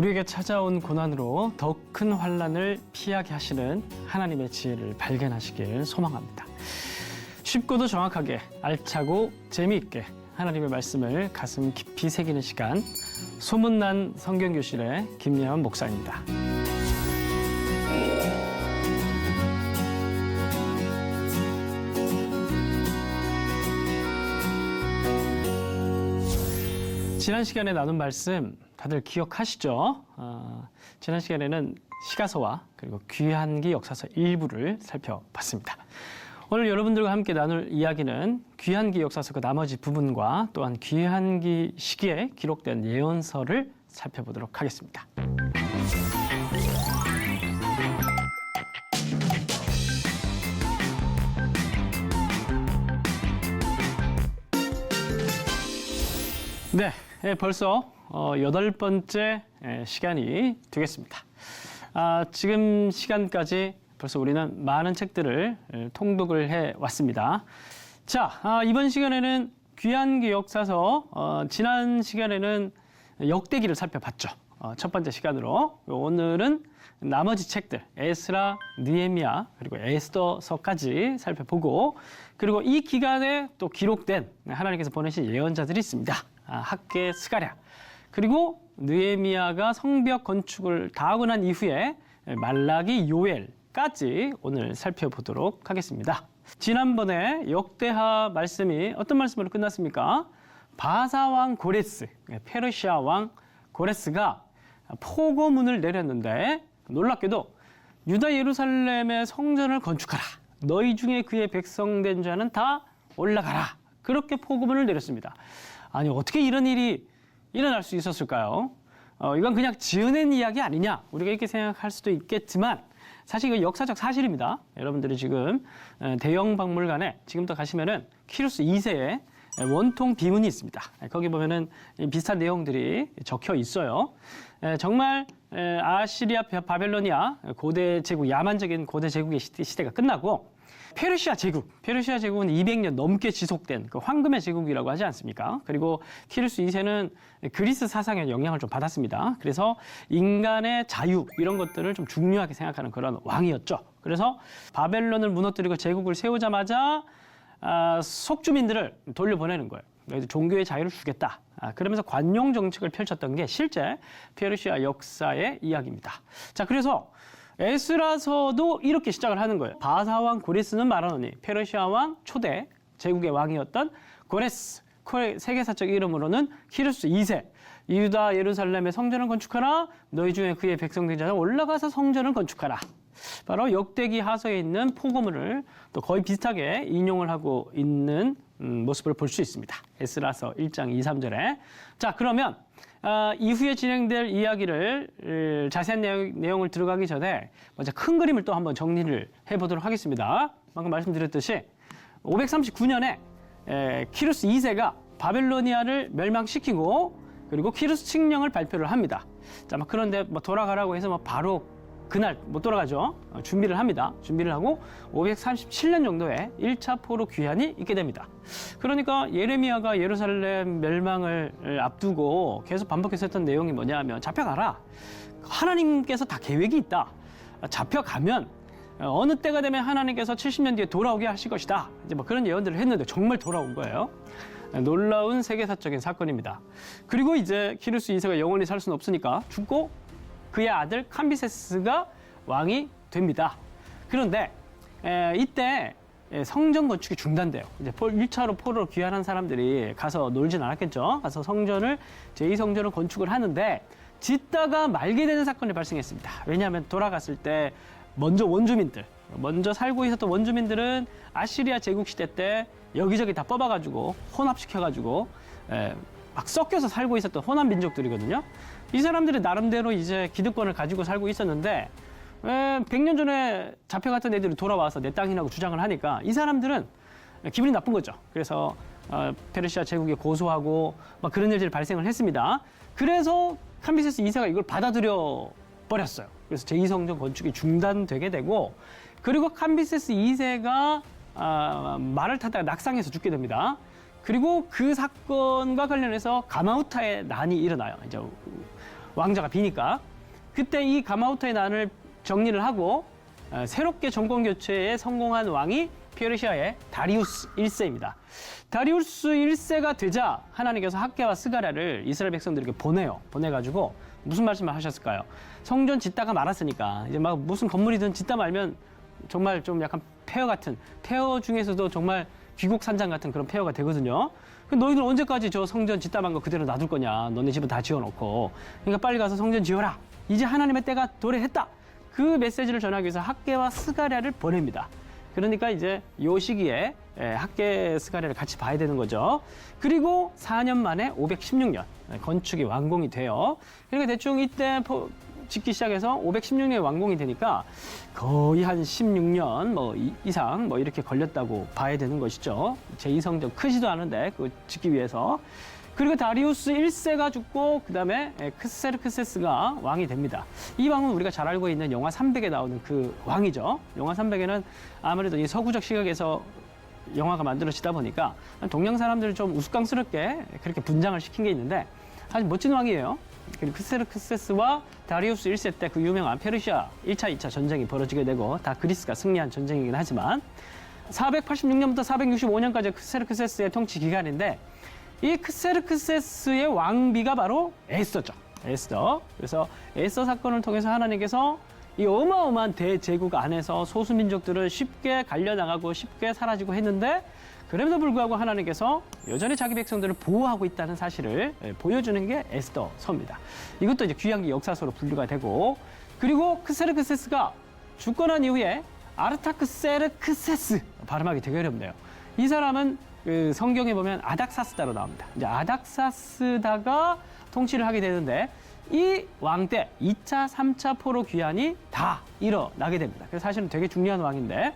우리에게 찾아온 고난으로 더 큰 환란을 피하게 하시는 하나님의 지혜를 발견하시길 소망합니다. 쉽고도 정확하게 알차고 재미있게 하나님의 말씀을 가슴 깊이 새기는 시간 소문난 성경교실의 김예원 목사입니다. 지난 시간에 나눈 말씀 다들 기억하시죠? 어, 지난 시간에는 시가서와 그리고 귀한기 역사서 일부를 살펴봤습니다. 오늘 여러분들과 함께 나눌 이야기는 귀한기 역사서 그 나머지 부분과 또한 귀한기 시기에 기록된 예언서를 살펴보도록 하겠습니다. 네, 예, 벌써 어, 여덟 번째 예, 시간이 되겠습니다. 아, 지금 시간까지 벌써 우리는 많은 책들을 예, 통독을 해 왔습니다. 자, 아, 이번 시간에는 귀한기 역사서 어, 지난 시간에는 역대기를 살펴봤죠. 어, 첫 번째 시간으로 오늘은 나머지 책들 에스라, 느헤미야 그리고 에스더서까지 살펴보고 그리고 이 기간에 또 기록된 하나님께서 보내신 예언자들이 있습니다. 아, 학계 스가랴 그리고 느헤미야가 성벽 건축을 다 하고 난 이후에 말라기 요엘까지 오늘 살펴보도록 하겠습니다. 지난번에 역대하 말씀이 어떤 말씀으로 끝났습니까? 바사 왕 고레스, 페르시아 왕 고레스가 포고문을 내렸는데 놀랍게도 유다 예루살렘의 성전을 건축하라. 너희 중에 그의 백성된 자는 다 올라가라. 그렇게 포고문을 내렸습니다. 아니 어떻게 이런 일이 일어날 수 있었을까요? 어, 이건 그냥 지어낸 이야기 아니냐 우리가 이렇게 생각할 수도 있겠지만 사실 이거 역사적 사실입니다. 여러분들이 지금 어, 대형 박물관에 지금부터 가시면은 키루스 2세의 원통 비문이 있습니다. 거기 보면은 비슷한 내용들이 적혀 있어요. 에, 정말 에, 아시리아 바벨로니아 고대 제국 야만적인 고대 제국의 시대, 시대가 끝나고 페르시아 제국, 페르시아 제국은 200년 넘게 지속된 그 황금의 제국이라고 하지 않습니까? 그리고 키루스 2세는 그리스 사상의 영향을 좀 받았습니다. 그래서 인간의 자유 이런 것들을 좀 중요하게 생각하는 그런 왕이었죠. 그래서 바벨론을 무너뜨리고 제국을 세우자마자 아, 속주민들을 돌려보내는 거예요. 종교의 자유를 주겠다. 아, 그러면서 관용 정책을 펼쳤던 게 실제 페르시아 역사의 이야기입니다. 자, 그래서 에스라서도 이렇게 시작을 하는 거예요. 바사 왕 고레스는 말하노니 페르시아 왕 초대 제국의 왕이었던 고레스 세계사적 이름으로는 키루스 2세 유다 예루살렘의 성전을 건축하라 너희 중에 그의 백성된 자는 올라가서 성전을 건축하라 바로 역대기 하서에 있는 포고문을 또 거의 비슷하게 인용을 하고 있는 음, 모습을 볼 수 있습니다. 에스라서 1장 2, 3절에 자 그러면 어, 이후에 진행될 이야기를 을, 자세한 내용, 내용을 들어가기 전에 먼저 큰 그림을 또 한번 정리를 해보도록 하겠습니다. 방금 말씀드렸듯이 539년에 에, 키루스 2세가 바벨로니아를 멸망시키고 그리고 키루스 칙령을 발표를 합니다. 자, 막 그런데 뭐 돌아가라고 해서 뭐 바로 그날 못 돌아가죠. 어, 준비를 합니다. 준비를 하고 537년 정도에 1차 포로 귀환이 있게 됩니다. 그러니까 예레미야가 예루살렘 멸망을 앞두고 계속 반복해서 했던 내용이 뭐냐면 잡혀가라. 하나님께서 다 계획이 있다. 잡혀가면 어느 때가 되면 하나님께서 70년 뒤에 돌아오게 하실 것이다. 이제 뭐 그런 예언들을 했는데 정말 돌아온 거예요. 놀라운 세계사적인 사건입니다. 그리고 이제 키루스 2세가 영원히 살 수는 없으니까 죽고 그의 아들 캄비세스가 왕이 됩니다. 그런데 에, 이때 에, 성전 건축이 중단돼요. 이제 1차로 포로로 귀환한 사람들이 가서 놀진 않았겠죠. 가서 성전을 제2성전을 건축을 하는데 짓다가 말게 되는 사건이 발생했습니다. 왜냐하면 돌아갔을 때 먼저 원주민들, 먼저 살고 있었던 원주민들은 아시리아 제국 시대 때 여기저기 다 뽑아가지고 혼합시켜가지고 에, 막 섞여서 살고 있었던 호남 민족들이거든요. 이 사람들이 나름대로 이제 기득권을 가지고 살고 있었는데 에, 100년 전에 잡혀갔던 애들이 돌아와서 내 땅이라고 주장을 하니까 이 사람들은 기분이 나쁜 거죠. 그래서 어, 페르시아 제국에 고소하고 막 그런 일들이 발생을 했습니다. 그래서 캄비세스 2세가 이걸 받아들여 버렸어요. 그래서 제2성전 건축이 중단되게 되고 그리고 캄비세스 2세가 아, 말을 타다가 낙상해서 죽게 됩니다. 그리고 그 사건과 관련해서 가마우타의 난이 일어나요. 이제 왕자가 비니까 그때 이 가마우터의 난을 정리를 하고 어, 새롭게 정권 교체에 성공한 왕이 페르시아의 다리우스 1세입니다. 다리우스 1세가 되자 하나님께서 학계와 스가랴를 이스라엘 백성들에게 보내요. 보내가지고 무슨 말씀을 하셨을까요? 성전 짓다가 말았으니까 이제 막 무슨 건물이든 짓다 말면 정말 좀 약간 폐허 같은 폐허 중에서도 정말 귀국산장 같은 그런 폐허가 되거든요. 그 너희들 언제까지 저 성전 만거 그대로 놔둘 거냐? 너네 집은 다 지어놓고. 그러니까 빨리 가서 성전 지어라. 이제 하나님의 때가 도래했다. 그 메시지를 전하기 위해서 학계와 스가랴를 보냅니다. 그러니까 이제 요 시기에 예, 학계 스가랴를 같이 봐야 되는 거죠. 그리고 4년 만에 516년 건축이 완공이 돼요. 그러니까 대충 이때 포- 짓기 시작해서 516년에 완공이 되니까 거의 한 16년 뭐 이- 이상 뭐 이렇게 걸렸다고 봐야 되는 것이죠. 제2성전 크지도 않은데 그 짓기 위해서. 그리고 다리우스 1세가 죽고 그다음에 크세르크세스가 왕이 됩니다. 이 왕은 우리가 잘 알고 있는 영화 300에 나오는 그 왕이죠. 영화 300에는 아무래도 이 서구적 시각에서 영화가 만들어지다 보니까 동양 사람들을 좀 우스꽝스럽게 그렇게 분장을 시킨 게 있는데 아주 멋진 왕이에요. 그리고 크세르크세스와 다리우스 1세 때 그 유명한 페르시아 1차, 2차 전쟁이 벌어지게 되고 다 그리스가 승리한 전쟁이긴 하지만 486년부터 465년까지 크세르크세스의 통치 기간인데 이 크세르크세스의 왕비가 바로 에스더죠. 에스더. 그래서 에스더 사건을 통해서 하나님께서 이 어마어마한 대제국 안에서 소수민족들을 쉽게 갈려나가고 쉽게 사라지고 했는데 그럼에도 불구하고 하나님께서 여전히 자기 백성들을 보호하고 있다는 사실을 예, 보여주는 게 에스더 서입니다. 이것도 이제 귀한기 역사서로 분류가 되고 그리고 크세르크세스가 죽고 난 이후에 아르타크세르크세스 발음하기 되게 어렵네요. 이 사람은 그 성경에 보면 아닥사스다로 나옵니다. 이제 아닥사스다가 통치를 하게 되는데 이 왕 때 2차, 3차 포로 귀환이 다 일어나게 됩니다. 그래서 사실은 되게 중요한 왕인데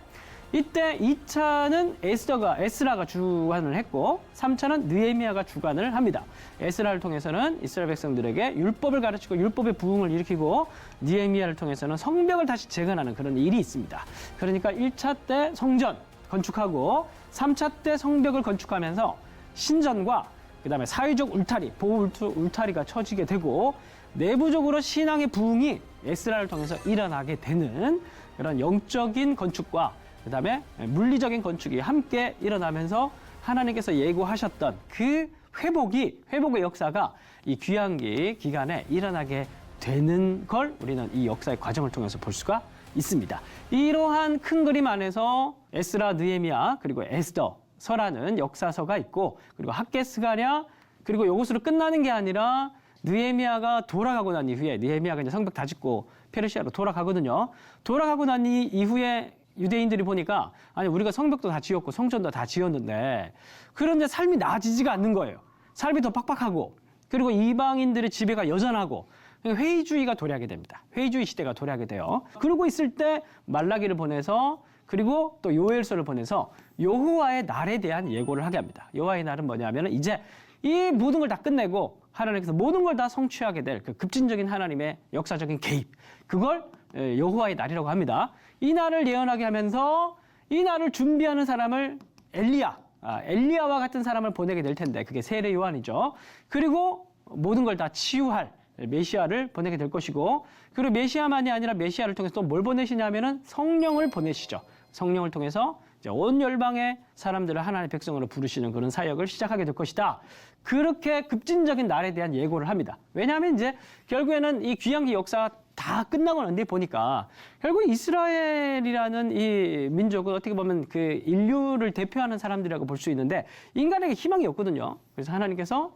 이때 2차는 에스더가 에스라가 주관을 했고 3차는 느헤미야가 주관을 합니다. 에스라를 통해서는 이스라엘 백성들에게 율법을 가르치고 율법의 부흥을 일으키고 느헤미야를 통해서는 성벽을 다시 재건하는 그런 일이 있습니다. 그러니까 1차 때 성전 건축하고 3차 때 성벽을 건축하면서 신전과 그다음에 사회적 울타리, 보호 울타리가 쳐지게 되고 내부적으로 신앙의 부흥이 에스라를 통해서 일어나게 되는 그런 영적인 건축과 그 다음에 물리적인 건축이 함께 일어나면서 하나님께서 예고하셨던 그 회복이 회복의 역사가 이 귀환기 기간에 일어나게 되는 걸 우리는 이 역사의 과정을 통해서 볼 수가 있습니다. 이러한 큰 그림 안에서 에스라, 느헤미야 그리고 에스더 서라는 역사서가 있고 그리고 학계스가랴 그리고 이것으로 끝나는 게 아니라 느헤미야가 돌아가고 난 이후에 느헤미야가 이제 성벽 다 짓고 페르시아로 돌아가거든요. 돌아가고 난 이- 이후에 유대인들이 보니까 아니 우리가 성벽도 다 지었고 성전도 다 지었는데 그런데 삶이 나아지지가 않는 거예요. 삶이 더 빡빡하고 그리고 이방인들의 지배가 여전하고 회의주의가 도래하게 됩니다. 회의주의 시대가 도래하게 돼요. 그러고 있을 때 말라기를 보내서 그리고 또 요엘서를 보내서 여호와의 날에 대한 예고를 하게 합니다. 여호와의 날은 뭐냐면은 이제 이 모든 걸 다 끝내고 하나님께서 모든 걸 다 성취하게 될 그 급진적인 하나님의 역사적인 개입 그걸 에, 여호와의 날이라고 합니다. 이 날을 예언하게 하면서 이 날을 준비하는 사람을 엘리야, 아, 엘리야와 같은 사람을 보내게 될 텐데 그게 세례 요한이죠. 그리고 모든 걸 다 치유할 메시아를 보내게 될 것이고 그리고 메시아만이 아니라 메시아를 통해서 또 뭘 보내시냐면은 성령을 보내시죠. 성령을 통해서 온 열방의 사람들을 하나님의 백성으로 부르시는 그런 사역을 시작하게 될 것이다. 그렇게 급진적인 날에 대한 예고를 합니다. 왜냐하면 이제 결국에는 이 귀향기 역사가 다 끝나고 난 뒤에 보니까 결국 이스라엘이라는 이 민족은 어떻게 보면 그 인류를 대표하는 사람들이라고 볼 수 있는데 인간에게 희망이 없거든요. 그래서 하나님께서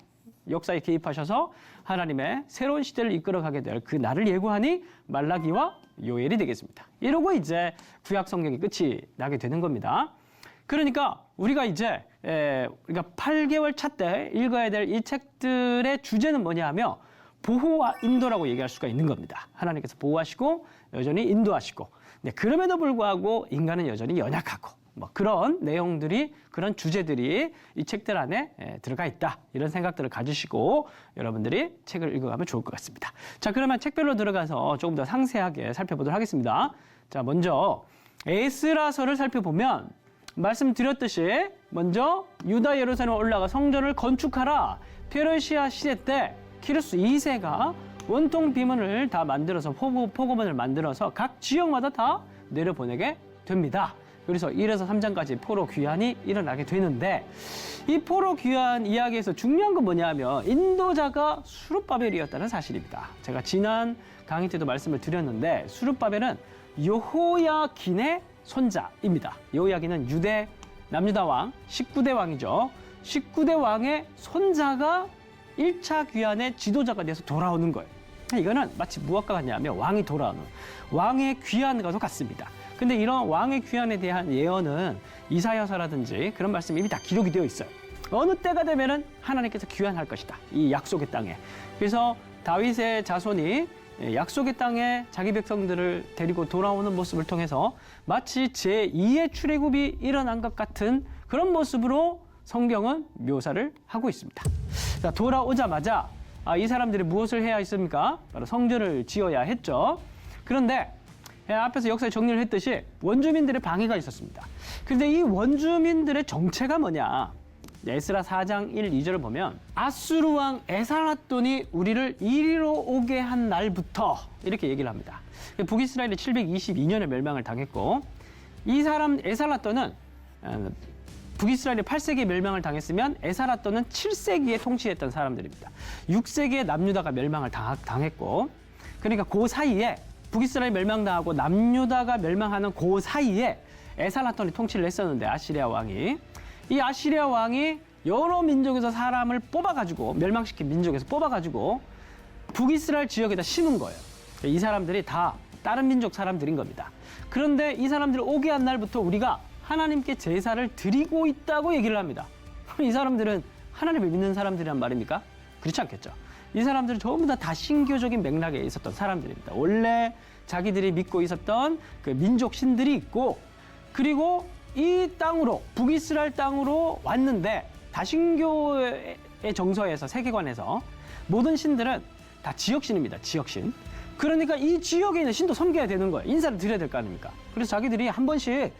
역사에 개입하셔서 하나님의 새로운 시대를 이끌어가게 될 그 날을 예고하니 말라기와 요엘이 되겠습니다. 이러고 이제 구약 성경이 끝이 나게 되는 겁니다. 그러니까 우리가 이제 에, 우리가 8개월 차 때 읽어야 될 이 책들의 주제는 뭐냐 하면 보호와 인도라고 얘기할 수가 있는 겁니다. 하나님께서 보호하시고 여전히 인도하시고 네, 그럼에도 불구하고 인간은 여전히 연약하고 뭐 그런 내용들이 그런 주제들이 이 책들 안에 에, 들어가 있다 이런 생각들을 가지시고 여러분들이 책을 읽어가면 좋을 것 같습니다. 자 그러면 책별로 들어가서 조금 더 상세하게 살펴보도록 하겠습니다. 자 먼저 에스라서를 살펴보면 말씀드렸듯이 먼저 유다 예루살렘 올라가 성전을 건축하라 페르시아 시대 때 키루스 2세가 원통 비문을 다 만들어서 포고, 포고문을 만들어서 각 지역마다 다 내려보내게 됩니다. 그래서 1에서 3장까지 포로 귀환이 일어나게 되는데 이 포로 귀환 이야기에서 중요한 건 뭐냐면 인도자가 수룹바벨이었다는 사실입니다. 제가 지난 강의 때도 말씀을 드렸는데 수룹바벨은 여호야긴의 손자입니다. 여호야긴은 유대 남유다 왕 19대 왕이죠. 19대 왕의 손자가 1차 귀환의 지도자가 돼서 돌아오는 거예요. 이거는 마치 무엇과 같냐면 왕이 돌아오는 왕의 귀환과도 같습니다. 근데 이런 왕의 귀환에 대한 예언은 이사야서라든지 그런 말씀이 이미 다 기록이 되어 있어요. 어느 때가 되면은 하나님께서 귀환할 것이다. 이 약속의 땅에. 그래서 다윗의 자손이 약속의 땅에 자기 백성들을 데리고 돌아오는 모습을 통해서 마치 제2의 출애굽이 일어난 것 같은 그런 모습으로 성경은 묘사를 하고 있습니다. 자, 돌아오자마자 아, 이 사람들이 무엇을 해야 했습니까? 바로 성전을 지어야 했죠. 그런데 예, 앞에서 역사에 정리를 했듯이 원주민들의 방해가 있었습니다. 그런데 이 원주민들의 정체가 뭐냐? 에스라 4장 1, 2절을 보면 아수르 왕 에살라돈이 우리를 이리로 오게 한 날부터 이렇게 얘기를 합니다. 북이스라엘이 722년에 멸망을 당했고 이 사람 에살라돈은 어, 북이스라엘이 8세기에 멸망을 당했으면 에사라또는 7세기에 통치했던 사람들입니다. 6세기에 남유다가 멸망을 당- 당했고 그러니까 그 사이에 북이스라엘 멸망당하고 남유다가 멸망하는 그 사이에 에살라톤이 통치를 했었는데 아시리아 왕이 이 아시리아 왕이 여러 민족에서 사람을 뽑아가지고 멸망시킨 민족에서 뽑아가지고 북이스라엘 지역에다 심은 거예요. 이 사람들이 다 다른 민족 사람들인 겁니다. 그런데 이 사람들 오게 한 날부터 우리가 하나님께 제사를 드리고 있다고 얘기를 합니다. 이 사람들은 하나님을 믿는 사람들이란 말입니까? 그렇지 않겠죠. 이 사람들은 전부 다 다신교적인 맥락에 있었던 사람들입니다. 원래 자기들이 믿고 있었던 그 민족 신들이 있고 그리고 이 땅으로 북이스라엘 땅으로 왔는데 다신교의 정서에서 세계관에서 모든 신들은 다 지역신입니다. 지역신. 그러니까 이 지역에 있는 신도 섬겨야 되는 거예요. 인사를 드려야 될 거 아닙니까? 그래서 자기들이 한 번씩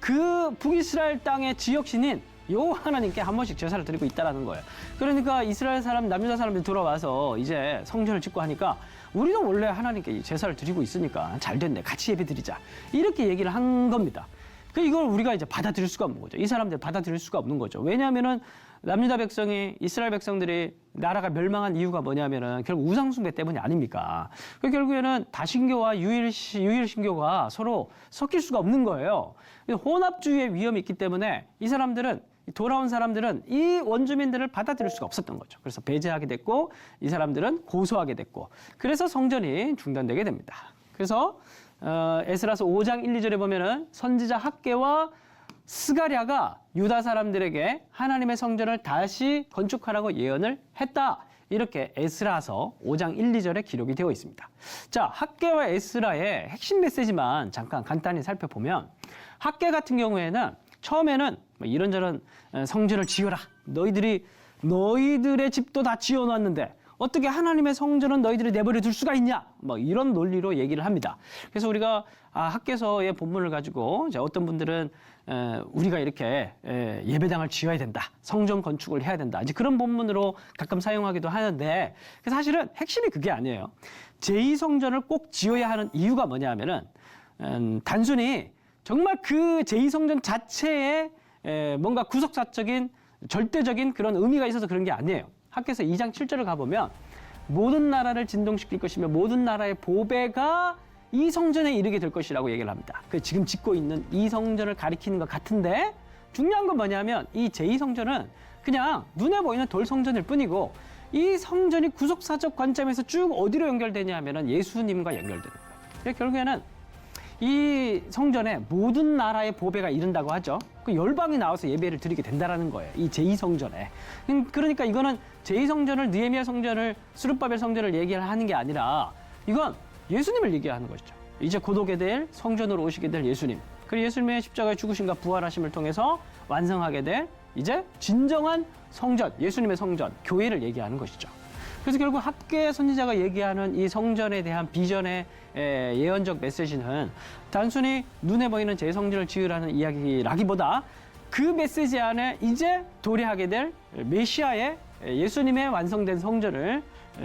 그 북이스라엘 땅의 지역신인 요 하나님께 한 번씩 제사를 드리고 있다라는 거예요. 그러니까 이스라엘 사람, 남유다 사람들이 돌아와서 이제 성전을 짓고 하니까 우리도 원래 하나님께 이 제사를 드리고 있으니까 잘 됐네. 같이 예배 드리자. 이렇게 얘기를 한 겁니다. 그 이걸 우리가 이제 받아들일 수가 없는 거죠. 이 사람들 받아들일 수가 없는 거죠. 왜냐하면은 남유다 백성이 이스라엘 백성들이 나라가 멸망한 이유가 뭐냐면은 결국 우상숭배 때문이 아닙니까? 그 결국에는 다신교와 유일시, 유일신교가 서로 섞일 수가 없는 거예요. 혼합주의의 위험이 있기 때문에 이 사람들은 돌아온 사람들은 이 원주민들을 받아들일 수가 없었던 거죠. 그래서 배제하게 됐고 이 사람들은 고소하게 됐고 그래서 성전이 중단되게 됩니다. 그래서 어, 에스라서 5장 1, 2절에 보면은 선지자 학계와 스가랴가 유다 사람들에게 하나님의 성전을 다시 건축하라고 예언을 했다. 이렇게 에스라서 5장 1, 2절에 기록이 되어 있습니다. 자, 학계와 에스라의 핵심 메시지만 잠깐 간단히 살펴보면 학계 같은 경우에는 처음에는 뭐 이런저런 어, 성전을 지어라. 너희들이 너희들의 집도 다 지어놨는데 어떻게 하나님의 성전은 너희들이 내버려 둘 수가 있냐? 뭐 이런 논리로 얘기를 합니다. 그래서 우리가 아, 학계서의 본문을 가지고 이제 어떤 분들은 에, 우리가 이렇게 에, 예배당을 지어야 된다, 성전 건축을 해야 된다. 이제 그런 본문으로 가끔 사용하기도 하는데 그 사실은 핵심이 그게 아니에요. 제2 성전을 꼭 지어야 하는 이유가 뭐냐면은 음, 단순히 정말 그 제2 성전 자체에 에, 뭔가 구속사적인 절대적인 그런 의미가 있어서 그런 게 아니에요. 학교에서 2장 7절을 가보면 모든 나라를 진동시킬 것이며 모든 나라의 보배가 이 성전에 이르게 될 것이라고 얘기를 합니다. 그 지금 짓고 있는 이 성전을 가리키는 것 같은데 중요한 건 뭐냐면 이 제2성전은 그냥 눈에 보이는 돌 성전일 뿐이고 이 성전이 구속사적 관점에서 쭉 어디로 연결되냐 하면은 예수님과 연결되는 거예요. 결국에는 이 성전에 모든 나라의 보배가 이른다고 하죠. 그 열방이 나와서 예배를 드리게 된다라는 거예요. 이 제2성전에. 그러니까 이거는 제2성전을 느헤미야 성전을 수르바벨 성전을 얘기하는 게 아니라 이건 예수님을 얘기하는 것이죠. 이제 곧 오게 될 성전으로 오시게 될 예수님. 그리고 예수님의 십자가의 죽으심과 부활하심을 통해서 완성하게 될 이제 진정한 성전, 예수님의 성전, 교회를 얘기하는 것이죠. 그래서 결국 학계 선지자가 얘기하는 이 성전에 대한 비전의 에, 예언적 메시지는 단순히 눈에 보이는 재성전을 지으라는 이야기라기보다 그 메시지 안에 이제 도래하게 될 메시아의 예수님의 완성된 성전을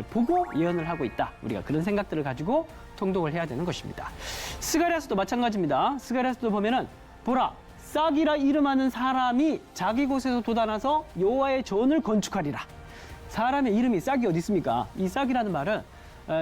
보고 예언을 하고 있다. 우리가 그런 생각들을 가지고 통독을 해야 되는 것입니다. 스가랴서도 마찬가지입니다. 스가랴서도 보면은 보라 싹이라 이름하는 사람이 자기 곳에서 돋아나서 여호와의 전을 건축하리라. 사람의 이름이 싹이 어디 있습니까? 이 싹이라는 말은 어,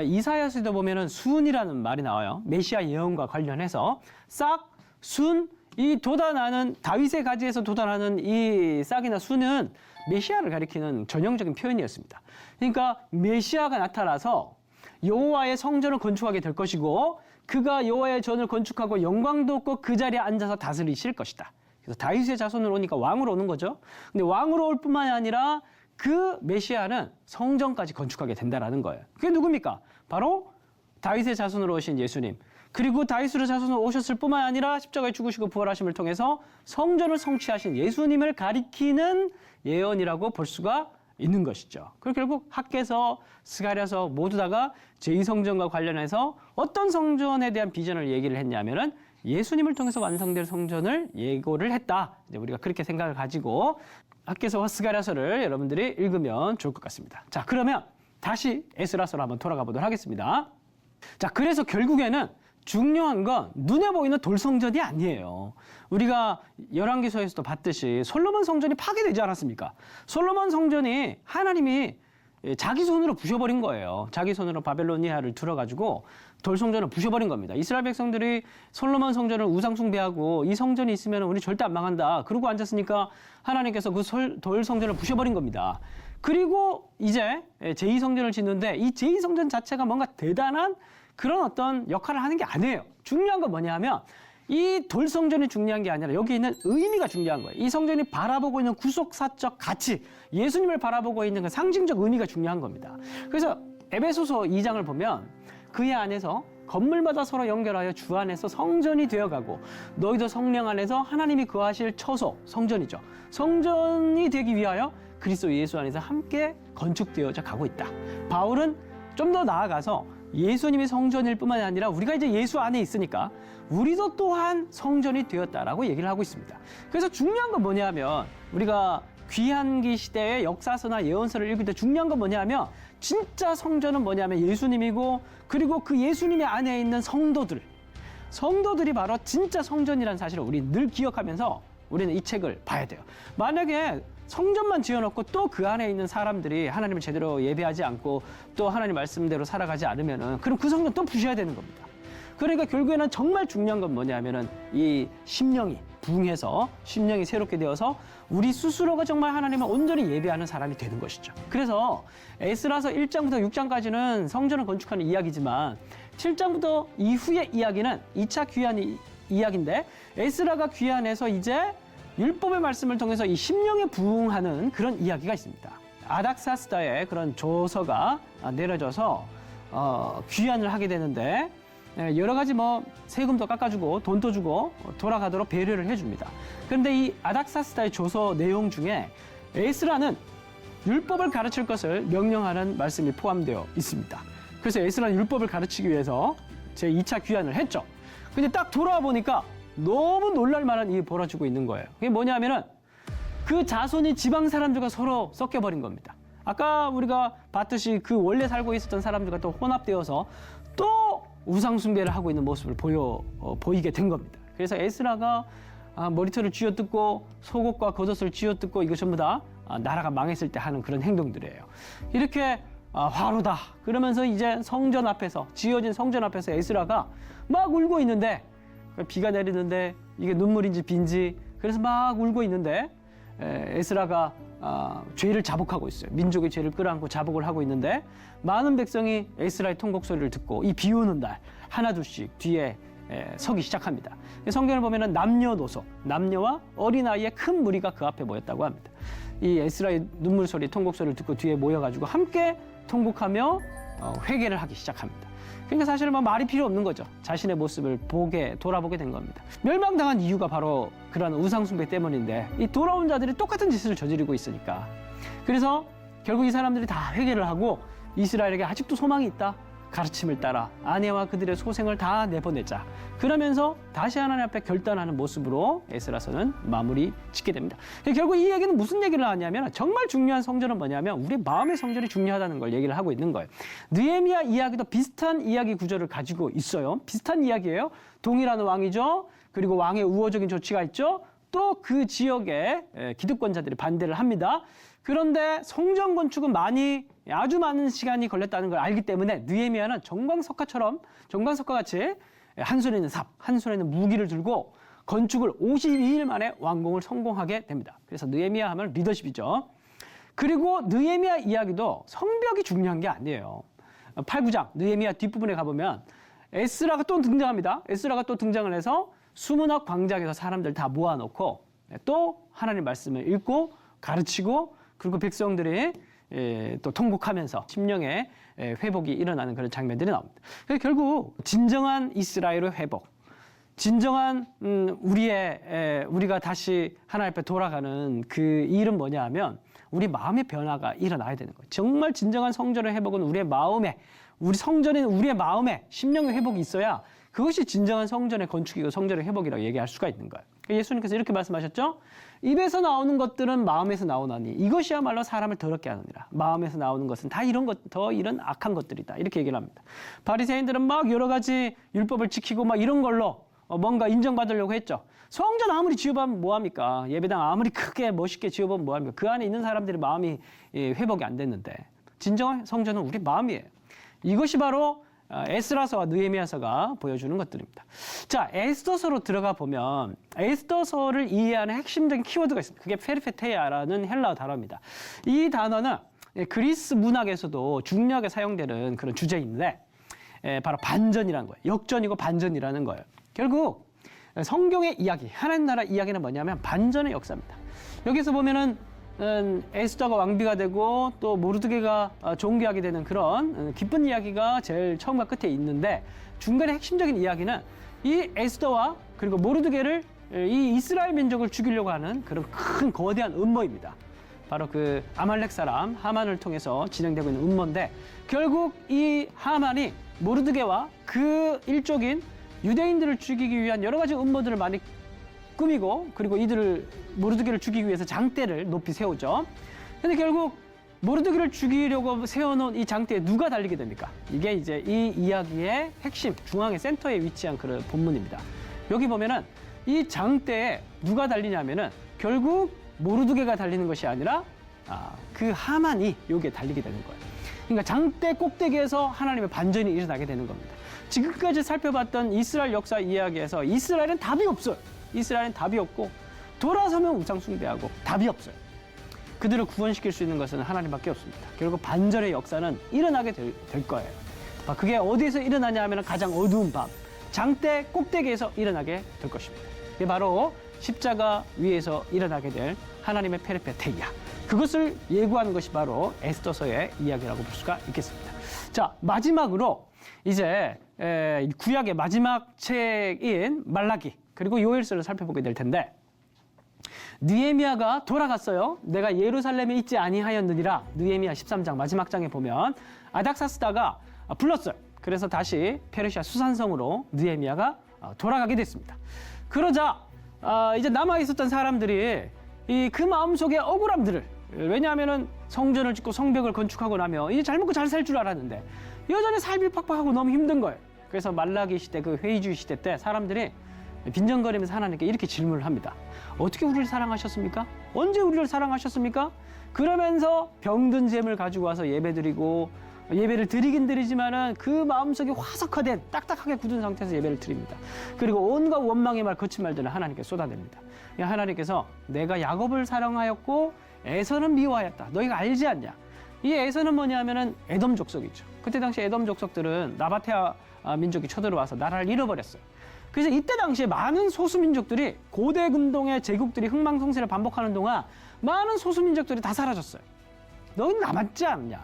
이사야서도 보면은 순이라는 말이 나와요. 메시아 예언과 관련해서 싹, 순, 이 돋아나는 다윗의 가지에서 돋아나는 이 싹이나 순은 메시아를 가리키는 전형적인 표현이었습니다. 그러니까 메시아가 나타나서 여호와의 성전을 건축하게 될 것이고 그가 여호와의 전을 건축하고 영광도 없고 그 자리에 앉아서 다스리실 것이다. 그래서 다윗의 자손으로 오니까 왕으로 오는 거죠. 근데 왕으로 올 뿐만이 아니라 그 메시아는 성전까지 건축하게 된다라는 거예요. 그게 누굽니까? 바로 다윗의 자손으로 오신 예수님. 그리고 다윗으로 자손으로 오셨을 뿐만 아니라 십자가에 죽으시고 부활하심을 통해서 성전을 성취하신 예수님을 가리키는 예언이라고 볼 수가 있는 것이죠. 그리고 결국 학계서, 스가랴서 모두 다가 제2성전과 관련해서 어떤 성전에 대한 비전을 얘기를 했냐면은 예수님을 통해서 완성될 성전을 예고를 했다. 이제 우리가 그렇게 생각을 가지고 학계서와 스가랴서를 여러분들이 읽으면 좋을 것 같습니다. 자, 그러면 다시 에스라서로 한번 돌아가 보도록 하겠습니다. 자, 그래서 결국에는 중요한 건 눈에 보이는 돌성전이 아니에요. 우리가 열왕기서에서도 봤듯이 솔로몬 성전이 파괴되지 않았습니까? 솔로몬 성전이 하나님이 자기 손으로 부셔버린 거예요. 자기 손으로 바벨로니아를 들어가지고 돌성전을 부셔버린 겁니다. 이스라엘 백성들이 솔로몬 성전을 우상 숭배하고 이 성전이 있으면 우리 절대 안 망한다. 그러고 앉았으니까 하나님께서 그 돌 성전을 부셔버린 겁니다. 그리고 이제 제2성전을 짓는데 이 제2성전 자체가 뭔가 대단한 그런 어떤 역할을 하는 게 아니에요. 중요한 건 뭐냐 하면 이 돌성전이 중요한 게 아니라 여기 있는 의미가 중요한 거예요. 이 성전이 바라보고 있는 구속사적 가치, 예수님을 바라보고 있는 그 상징적 의미가 중요한 겁니다. 그래서 에베소서 2장을 보면 그의 안에서 건물마다 서로 연결하여 주 안에서 성전이 되어가고 너희도 성령 안에서 하나님이 거하실 처소, 성전이죠. 성전이 되기 위하여 그리스도 예수 안에서 함께 건축되어져 가고 있다. 바울은 좀 더 나아가서 예수님이 성전일 뿐만 아니라 우리가 이제 예수 안에 있으니까 우리도 또한 성전이 되었다라고 얘기를 하고 있습니다. 그래서 중요한 건 뭐냐면 우리가 귀한기 시대의 역사서나 예언서를 읽을 때 중요한 건 뭐냐면 진짜 성전은 뭐냐면 예수님이고 그리고 그 예수님의 안에 있는 성도들 성도들이 바로 진짜 성전이라는 사실을 우리 늘 기억하면서 우리는 이 책을 봐야 돼요. 만약에 성전만 지어놓고 또 그 안에 있는 사람들이 하나님을 제대로 예배하지 않고 또 하나님 말씀대로 살아가지 않으면은 그럼 그 성전 또 부셔야 되는 겁니다. 그러니까 결국에는 정말 중요한 건 뭐냐면은 이 심령이 부흥해서 심령이 새롭게 되어서 우리 스스로가 정말 하나님을 온전히 예배하는 사람이 되는 것이죠. 그래서 에스라서 1장부터 6장까지는 성전을 건축하는 이야기지만 7장부터 이후의 이야기는 2차 귀환 이- 이야기인데 에스라가 귀환해서 이제 율법의 말씀을 통해서 이 심령에 부응하는 그런 이야기가 있습니다. 아닥사스다의 그런 조서가 내려져서 어, 귀환을 하게 되는데 예, 여러 가지 뭐 세금도 깎아주고 돈도 주고 돌아가도록 배려를 해줍니다. 그런데 이 아닥사스다의 조서 내용 중에 에스라는 율법을 가르칠 것을 명령하는 말씀이 포함되어 있습니다. 그래서 에스라는 율법을 가르치기 위해서 제 2차 귀환을 했죠. 근데 딱 돌아와 보니까 너무 놀랄 만한 일이 벌어지고 있는 거예요. 그게 뭐냐면은 그 자손이 지방 사람들과 서로 섞여버린 겁니다. 아까 우리가 봤듯이 그 원래 살고 있었던 사람들과 또 혼합되어서 또 우상 숭배를 하고 있는 모습을 보여 어, 보이게 된 겁니다. 그래서 에스라가 아, 머리털을 쥐어뜯고 속옷과 겉옷을 쥐어뜯고 이거 전부 다 아, 나라가 망했을 때 하는 그런 행동들이에요. 이렇게 아, 화로다 그러면서 이제 성전 앞에서 지어진 성전 앞에서 에스라가 막 울고 있는데 비가 내리는데 이게 눈물인지 빈지 그래서 막 울고 있는데 에, 에스라가 아, 죄를 자복하고 있어요. 민족의 죄를 끌어안고 자복을 하고 있는데 많은 백성이 에스라의 통곡 소리를 듣고 이 비 오는 날 하나둘씩 뒤에 에, 서기 시작합니다. 성경을 보면은 남녀노소, 남녀와 어린아이의 큰 무리가 그 앞에 모였다고 합니다. 이 에스라의 눈물 소리, 통곡 소리를 듣고 뒤에 모여가지고 함께 통곡하며 어, 회개를 하기 시작합니다. 그러니까 사실 뭐 말이 필요 없는 거죠. 자신의 모습을 보게 돌아보게 된 겁니다. 멸망당한 이유가 바로 그런 우상숭배 때문인데 이 돌아온 자들이 똑같은 짓을 저지르고 있으니까. 그래서 결국 이 사람들이 다 회개를 하고 이스라엘에게 아직도 소망이 있다. 가르침을 따라 아내와 그들의 소생을 다 내보내자. 그러면서 다시 하나님 앞에 결단하는 모습으로 에스라서는 마무리 짓게 됩니다. 결국 이 얘기는 무슨 얘기를 하냐면 정말 중요한 성전은 뭐냐면 우리 마음의 성전이 중요하다는 걸 얘기를 하고 있는 거예요. 느헤미야 이야기도 비슷한 이야기 구조를 가지고 있어요. 비슷한 이야기예요. 동일한 왕이죠. 그리고 왕의 우호적인 조치가 있죠. 또 그 지역에 에, 기득권자들이 반대를 합니다. 그런데 성전 건축은 많이 아주 많은 시간이 걸렸다는 걸 알기 때문에 느헤미야는 정광석화처럼 정광석화 같이 한 손에는 삽, 한 손에는 무기를 들고 건축을 52일 만에 완공을 성공하게 됩니다. 그래서 느헤미야 하면 리더십이죠. 그리고 느헤미야 이야기도 성벽이 중요한 게 아니에요. 8, 9장 느헤미야 뒷부분에 가보면 에스라가 또 등장합니다. 에스라가 또 등장을 해서 수문학 광장에서 사람들 다 모아놓고 또 하나님 말씀을 읽고 가르치고 그리고 백성들이 예, 또 통곡하면서 심령의 예, 회복이 일어나는 그런 장면들이 나옵니다. 그래서 결국 진정한 이스라엘의 회복, 진정한 음, 우리의 에, 우리가 다시 하나님 앞에 돌아가는 그 일은 뭐냐 하면 우리 마음의 변화가 일어나야 되는 거예요. 정말 진정한 성전의 회복은 우리의 마음에 우리 성전에는 우리의 마음에 심령의 회복이 있어야 그것이 진정한 성전의 건축이고 성전의 회복이라고 얘기할 수가 있는 거예요. 예수님께서 이렇게 말씀하셨죠. 입에서 나오는 것들은 마음에서 나오나니 이것이야말로 사람을 더럽게 하느니라. 마음에서 나오는 것은 다 이런 것, 더 이런 악한 것들이다. 이렇게 얘기를 합니다. 바리새인들은 막 여러 가지 율법을 지키고 막 이런 걸로 어, 뭔가 인정받으려고 했죠. 성전 아무리 지어보면 뭐합니까? 예배당 아무리 크게 멋있게 지어보면 뭐합니까? 그 안에 있는 사람들의 마음이 예, 회복이 안 됐는데 진정한 성전은 우리 마음이에요. 이것이 바로 어, 에스라서와 느헤미야서가 보여주는 것들입니다. 자, 에스더서로 들어가 보면 에스더서를 이해하는 핵심적인 키워드가 있습니다. 그게 페르페테야라는 헬라어 단어입니다. 이 단어는 예, 그리스 문학에서도 중요하게 사용되는 그런 주제인데 에, 바로 반전이라는 거예요. 역전이고 반전이라는 거예요. 결국 성경의 이야기, 하나님 나라 이야기는 뭐냐면 반전의 역사입니다. 여기서 보면은 음, 에스더가 왕비가 되고 또 모르드게가 어, 종교하게 되는 그런 음, 기쁜 이야기가 제일 처음과 끝에 있는데 중간에 핵심적인 이야기는 이 에스더와 그리고 모르드게를 에, 이 이스라엘 민족을 죽이려고 하는 그런 큰 거대한 음모입니다. 바로 그 아말렉 사람 하만을 통해서 진행되고 있는 음모인데 결국 이 하만이 모르드게와 그 일족인 유대인들을 죽이기 위한 여러 가지 음모들을 많이 꾸미고 그리고 이들을 모르드게를 죽이기 위해서 장대를 높이 세우죠. 근데 결국 모르드게를 죽이려고 세워놓은 이 장대에 누가 달리게 됩니까? 이게 이제 이 이야기의 핵심, 중앙의 센터에 위치한 그런 본문입니다. 여기 보면은 이 장대에 누가 달리냐면은 결국 모르드게가 달리는 것이 아니라 아, 그 하만이 여기에 달리게 되는 거예요. 그러니까 장대 꼭대기에서 하나님의 반전이 일어나게 되는 겁니다. 지금까지 살펴봤던 이스라엘 역사 이야기에서 이스라엘은 답이 없어요. 이스라엘은 답이 없고 돌아서면 우상 숭배하고 답이 없어요. 그들을 구원시킬 수 있는 것은 하나님밖에 없습니다. 결국 반전의 역사는 일어나게 될, 될 거예요. 아, 그게 어디에서 일어나냐 하면 가장 어두운 밤, 장대 꼭대기에서 일어나게 될 것입니다. 이게 바로 십자가 위에서 일어나게 될 하나님의 페르페테이아. 그것을 예고하는 것이 바로 에스더서의 이야기라고 볼 수가 있겠습니다. 자, 마지막으로 이제 에, 구약의 마지막 책인 말라기 그리고 요엘서를 살펴보게 될 텐데 느헤미야가 돌아갔어요. 내가 예루살렘에 있지 아니하였느니라. 느헤미야 13장 마지막 장에 보면 아닥사스다가 불렀어요. 그래서 다시 페르시아 수산성으로 느헤미야가 어, 돌아가게 됐습니다. 그러자 어, 이제 남아 있었던 사람들이 이 그 마음속에 억울함들을 왜냐하면은 성전을 짓고 성벽을 건축하고 나면 이제 잘 먹고 잘 살 줄 알았는데 여전히 삶이 팍팍하고 너무 힘든 거예요. 그래서 말라기 시대 그 회의주의 시대 때 사람들이 빈정거리면서 하나님께 이렇게 질문을 합니다. 어떻게 우리를 사랑하셨습니까? 언제 우리를 사랑하셨습니까? 그러면서 병든 잼을 가지고 와서 예배드리고 예배를 드리긴 드리지만은 그 마음속에 화석화된 딱딱하게 굳은 상태에서 예배를 드립니다. 그리고 온갖 원망의 말, 거친 말들을 하나님께 쏟아냅니다. 하나님께서 내가 야곱을 사랑하였고 에서는 미워하였다. 너희가 알지 않냐? 이 에서는 뭐냐면은 에돔 족속이죠. 그때 당시 에돔 족속들은 나바테아 민족이 쳐들어와서 나라를 잃어버렸어요. 그래서 이때 당시에 많은 소수민족들이 고대 근동의 제국들이 흥망성쇠를 반복하는 동안 많은 소수민족들이 다 사라졌어요. 너희는 남았지 않냐?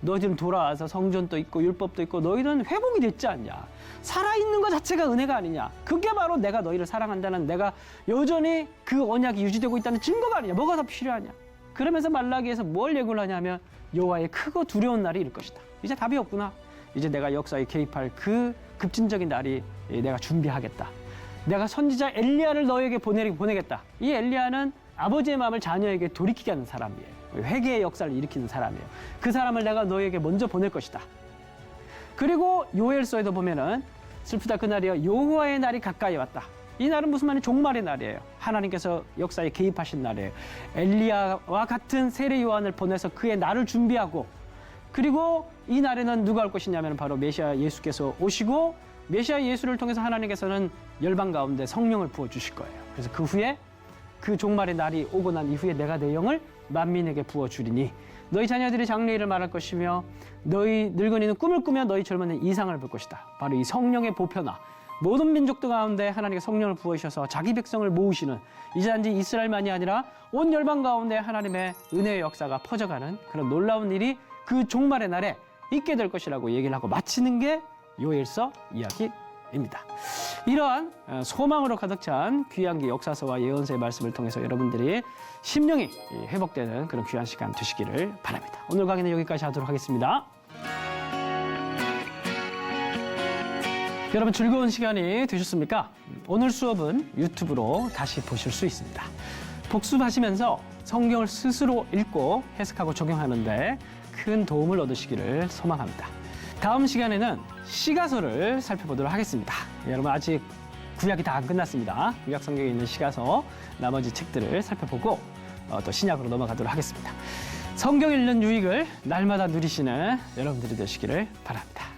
너희들은 돌아와서 성전도 있고 율법도 있고 너희는 회복이 됐지 않냐? 살아있는 것 자체가 은혜가 아니냐? 그게 바로 내가 너희를 사랑한다는 내가 여전히 그 언약이 유지되고 있다는 증거가 아니냐? 뭐가 더 필요하냐? 그러면서 말라기에서 뭘 예고를 하냐면 여호와의 크고 두려운 날이 이를 것이다. 이제 답이 없구나. 이제 내가 역사에 개입할 그 급진적인 날이 내가 준비하겠다. 내가 선지자 엘리야를 너에게 보내, 보내겠다. 이 엘리야는 아버지의 마음을 자녀에게 돌이키게 하는 사람이에요. 회개의 역사를 일으키는 사람이에요. 그 사람을 내가 너에게 먼저 보낼 것이다. 그리고 요엘서에도 보면은 슬프다 그날이여 여호와의 날이 가까이 왔다. 이 날은 무슨 말이 종말의 날이에요. 하나님께서 역사에 개입하신 날이에요. 엘리야와 같은 세례 요한을 보내서 그의 날을 준비하고 그리고 이 날에는 누가 올 것이냐면 바로 메시아 예수께서 오시고 메시아 예수를 통해서 하나님께서는 열방 가운데 성령을 부어 주실 거예요. 그래서 그 후에 그 종말의 날이 오고 난 이후에 내가 내 영을 만민에게 부어 주리니 너희 자녀들이 장래일을 말할 것이며 너희 늙은이는 꿈을 꾸며 너희 젊은이는 이상을 볼 것이다. 바로 이 성령의 보편화. 모든 민족들 가운데 하나님께 성령을 부어주셔서 자기 백성을 모으시는 이제 단지 이스라엘만이 아니라 온 열방 가운데 하나님의 은혜의 역사가 퍼져가는 그런 놀라운 일이 그 종말의 날에 있게 될 것이라고 얘기를 하고 마치는 게 요엘서 이야기입니다. 이러한 어, 소망으로 가득 찬 귀한 게 역사서와 예언서의 말씀을 통해서 여러분들이 심령이 회복되는 그런 귀한 시간 되시기를 바랍니다. 오늘 강의는 여기까지 하도록 하겠습니다. 여러분 즐거운 시간이 되셨습니까? 오늘 수업은 유튜브로 다시 보실 수 있습니다. 복습하시면서 성경을 스스로 읽고 해석하고 적용하는데 큰 도움을 얻으시기를 소망합니다. 다음 시간에는 시가서를 살펴보도록 하겠습니다. 여러분 아직 구약이 다 안 끝났습니다. 구약 성경에 있는 시가서 나머지 책들을 살펴보고 어, 또 신약으로 넘어가도록 하겠습니다. 성경 읽는 유익을 날마다 누리시는 여러분들이 되시기를 바랍니다.